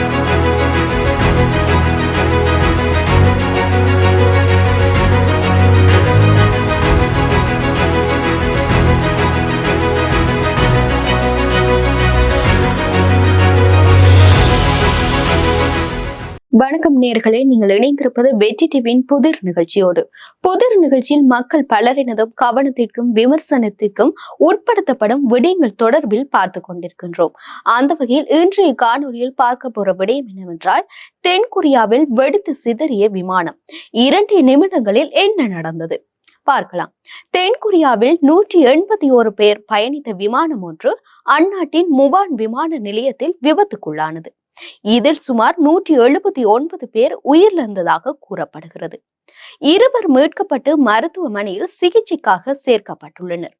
Thank you. வணக்கம் நேர்களே நீங்கள் இணைந்திருப்பது வெற்றி டிவியின் புதிர் நிகழ்ச்சியோடு. புதிர் நிகழ்ச்சியில் மக்கள் பலரினதும் கவனத்திற்கும் விமர்சனத்திற்கும் உட்படுத்தப்படும் விடயங்கள் தொடர்பில் பார்த்து கொண்டிருக்கின்றோம். அந்த வகையில் இன்றைய காணொலியில் பார்க்க போற விடயம் என்னவென்றால் தென்கொரியாவில் வெடித்து சிதறிய விமானம். இரண்டு நிமிடங்களில் என்ன நடந்தது? பார்க்கலாம். தென்கொரியாவில் நூற்றி எண்பத்தி ஒரு பேர் பயணித்த விமானம் ஒன்று அந்நாட்டின் முவான் விமான நிலையத்தில் விபத்துக்குள்ளானது. இதில் சுமார் நூற்றி எழுபத்தி ஒன்பது பேர் உயிரிழந்ததாக கூறப்படுகிறது. இருவர் மீட்கப்பட்டு மருத்துவமனையில் சிகிச்சைக்காக சேர்க்கப்பட்டுள்ளனர்.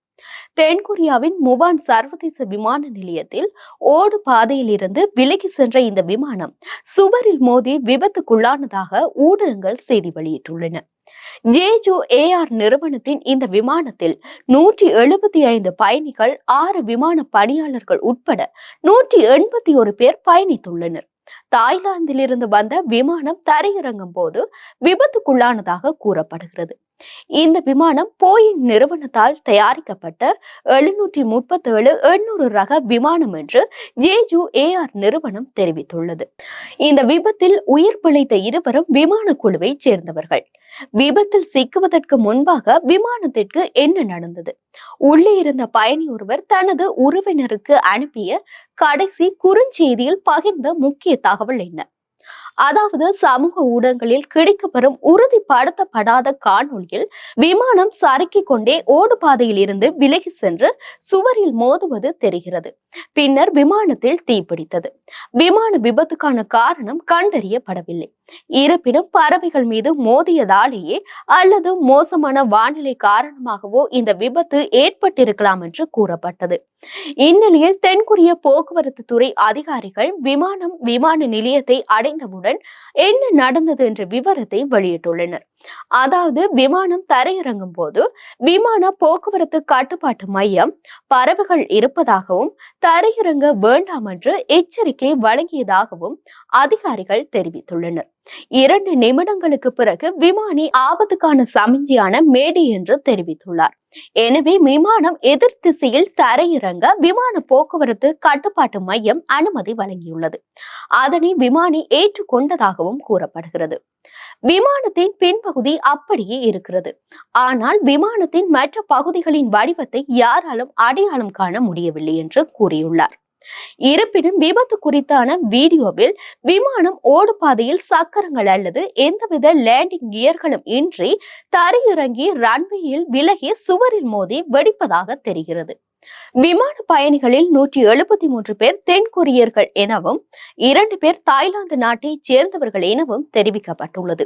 தென்கொரியாவின் முவான் சர்வதேச விமான நிலையத்தில் ஓடு பாதையில் இருந்து விலகி சென்ற இந்த விமானம் சுவரில் மோதி விபத்துக்குள்ளானதாக ஊடகங்கள் செய்தி வெளியிட்டுள்ளன. ஜேஜு ஏஆர் நிறுவனத்தின் இந்த விமானத்தில் நூற்றி எழுபத்தி ஐந்து பயணிகள் ஆறு விமான பணியாளர்கள் உட்பட நூற்றி எண்பத்தி ஒரு பேர் பயணித்துள்ளனர். தாய்லாந்திலிருந்து வந்த விமானம் தரையிறங்கும் போது விபத்துக்குள்ளானதாக கூறப்படுகிறது. இந்த விமானம் போயிங் நிறுவனத்தால் தயாரிக்கப்பட்ட எழுநூற்றி முப்பத்தி ஏழு எண்ணூறு ரக விமானம் என்று ஜேஜு ஏஆர் நிறுவனம் தெரிவித்துள்ளது. இந்த விபத்தில் உயிர் பிழைத்த இருவரும் விமான குழுவை சேர்ந்தவர்கள். விபத்தில் சிக்குவதற்கு முன்பாக விமானத்திற்கு என்ன நடந்தது? உள்ளே இருந்த பயணி ஒருவர் தனது உறவினருக்கு அனுப்பிய கடைசி குறுஞ்செய்தியில் பகிர்ந்த முக்கிய தகவல் என்ன? அதாவது சமூக ஊடகங்களில் கிடைக்கப்பெறும் உறுதிப்படுத்தப்படாத காணொலியில் விமானம் சறுக்கிக் கொண்டே ஓடுபாதையில் இருந்து விலகி சென்று சுவரில் மோதுவது தெரிகிறது. பின்னர் விமானத்தில் தீப்பிடித்தது. விமான விபத்துக்கான காரணம் கண்டறியப்படவில்லை. இருப்பினும் பறவைகள் மீது மோதியதாலேயே அல்லது மோசமான வானிலை காரணமாகவோ இந்த விபத்து ஏற்பட்டிருக்கலாம் என்று கூறப்பட்டது. இந்நிலையில் தென்கொரிய போக்குவரத்து துறை அதிகாரிகள் விமானம் விமான நிலையத்தை அடைந்தவுடன் என்ன நடந்தது என்ற விவரத்தை வெளியிட்டுள்ளனர். அதாவது விமானம் தரையிறங்கும் போது விமான போக்குவரத்து கட்டுப்பாட்டு மையம் பறவைகள் இருப்பதாகவும் தரையிறங்க வேண்டாம் என்று எச்சரிக்கை வழங்கியதாகவும் அதிகாரிகள் தெரிவித்துள்ளனர். இரண்டு நிமிடங்களுக்கு பிறகு விமானி ஆபத்துக்கான சமிஞ்சியான மேடி என்று தெரிவித்துள்ளார். எனவே விமானம் எதிர் திசையில் தரையிறங்க விமான போக்குவரத்து கட்டுப்பாட்டு மையம் அனுமதி வழங்கியுள்ளது. அதனை விமானி ஏற்றுக்கொண்டதாகவும் கூறப்படுகிறது. விமானத்தின் பின்பகுதி அப்படியே இருக்கிறது. ஆனால் விமானத்தின் மற்ற பகுதிகளின் வடிவத்தை யாராலும் அடையாளம் காண முடியவில்லை என்று கூறியுள்ளார். இருப்பினும் விபத்து குறித்தான வீடியோவில் விமானம் ஓடுபாதையில் சக்கரங்கள் அல்லது எந்தவித லேண்டிங் கியர்களும் இன்றி தரையிறங்கி ரன்வேயில் விலகி சுவரில் மோதி வெடிப்பதாக தெரிகிறது. விமான பயணிகளில் நூற்றி எழுபத்தி மூன்று பேர் தென்கொரியர்கள் எனவும் இரண்டு பேர் தாய்லாந்து நாட்டை சேர்ந்தவர்கள் எனவும் தெரிவிக்கப்பட்டுள்ளது.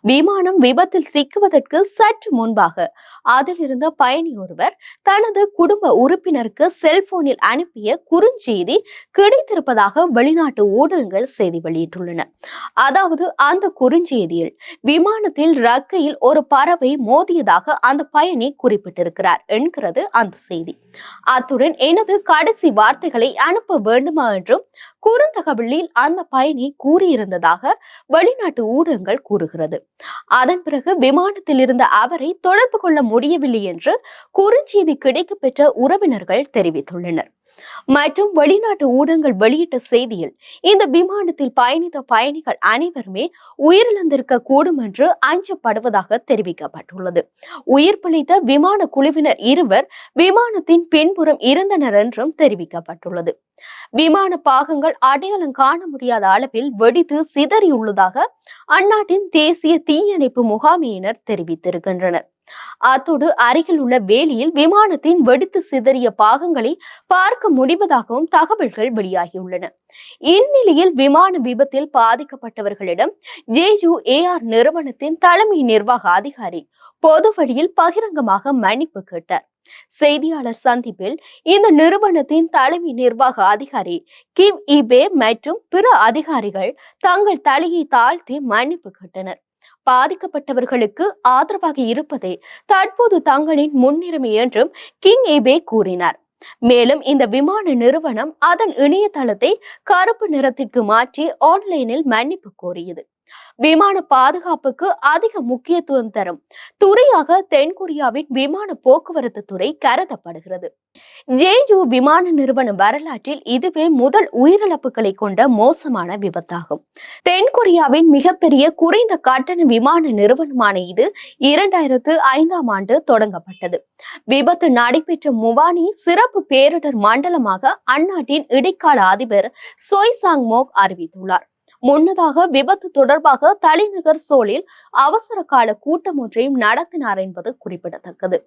விமானம் விபத்தில் சிக்குவதற்கு சற்று முன்பாக அதில் இருந்த பயணி ஒருவர் தனது குடும்ப உறுப்பினருக்கு செல்போனில் அனுப்பிய குறுஞ்செய்தி கிடைத்திருப்பதாக வெளிநாட்டு ஊடகங்கள் செய்தி வெளியிட்டுள்ளன. அதாவது அந்த குறுஞ்செய்தியில் விமானத்தில் ரக்கையில் ஒரு பறவை மோதியதாக அந்த பயணி குறிப்பிட்டிருக்கிறார் என்கிறது அந்த செய்தி. அத்துடன் எனது கடைசி வார்த்தைகளை அனுப்ப வேண்டுமா என்றும் குறுந்தகவலில் அந்த பயணி கூறியிருந்ததாக வெளிநாட்டு ஊடகங்கள் கூறுகிறது. அதன் பிறகு விமானத்தில் இருந்த அவரை தொடர்பு கொள்ள முடியவில்லை என்று குறுஞ்செய்தி கிடைக்கப்பெற்ற உறவினர்கள் தெரிவித்துள்ளனர். மற்றும் வெளிநாட்டு ஊடகங்கள் வெளியிட்ட செய்தியில் இந்த விமானத்தில் பயணித்த பயணிகள் அனைவருமே உயிரிழந்திருக்க கூடும் என்று அஞ்சப்படுவதாக தெரிவிக்கப்பட்டுள்ளது. உயிர் பிழைத்த விமான குழுவினர் இருவர் விமானத்தின் பின்புறம் இருந்தனர் என்றும் தெரிவிக்கப்பட்டுள்ளது. விமான பாகங்கள் அடையாளம் காண முடியாத அளவில் வெடித்து சிதறியுள்ளதாக அந்நாட்டின் தேசிய தீயணைப்பு முகாமையினர் தெரிவித்திருக்கின்றனர். அத்தோடு அருகில் உள்ள வேலியில் விமானத்தின் வெடித்து சிதறிய பாகங்களை பார்க்க முடிவதாகவும் தகவல்கள் வெளியாகியுள்ளன. இந்நிலையில் விமான விபத்தில் பாதிக்கப்பட்டவர்களிடம் ஜேஜு ஏஆர் நிறுவனத்தின் தலைமை நிர்வாக அதிகாரி பொது வழியில் பகிரங்கமாக மன்னிப்பு கேட்டார். செய்தியாளர் சந்திப்பில் இந்த நிறுவனத்தின் தலைமை நிர்வாக அதிகாரி கிம் இபே மற்றும் பிற அதிகாரிகள் தங்கள் தலையை தாழ்த்தி மன்னிப்பு கேட்டனர். பாதிக்கப்பட்டவர்களுக்கு ஆதரவாக இருப்பதே தற்போது தங்களின் முன்னுரிமை என்றும் கிங் ஏபே கூறினார். மேலும் இந்த விமான நிறுவனம் அதன் இணையதளத்தை கருப்பு நிறத்திற்கு மாற்றி ஆன்லைனில் மன்னிப்பு கோரியது. விமான பாதுகாப்புக்கு அதிக முக்கியத்துவம் தரும். துறையாக தென்கொரியாவின் விமான போக்குவரத்து துறை கருதப்படுகிறது. ஜேஜு விமான நிறுவன வரலாற்றில் இதுவே முதல் உயிரிழப்புகளை கொண்ட மோசமான விபத்தாகும். தென்கொரியாவின் மிகப்பெரிய குறைந்த கட்டண விமான நிறுவனமான இது இரண்டாயிரத்து ஐந்தாம் ஆண்டு தொடங்கப்பட்டது. விபத்து நடைபெற்ற முவானி சிறப்பு பேரிடர் மண்டலமாக அந்நாட்டின் இடைக்கால அதிபர் சோய் சாங் மோக் அறிவித்துள்ளார். முன்னதாக விபத்து தொடர்பாக தலைநகர் சோழில் அவசர கால கூட்டம் ஒன்றையும் நடத்தினார் என்பது குறிப்பிடத்தக்கது.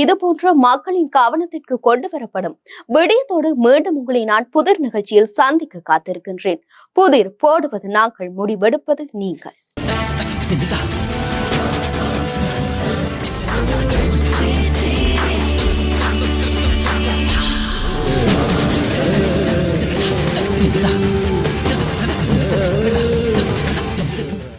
இதுபோன்ற மக்களின் கவனத்திற்கு கொண்டு வரப்படும் விடயத்தோடு மீண்டும் உங்களை நான் புதிர் நிகழ்ச்சியில் சந்திக்க காத்திருக்கின்றேன். புதிர் போடுவது நாங்கள் முடிவெடுப்பது நீங்கள். Yeah.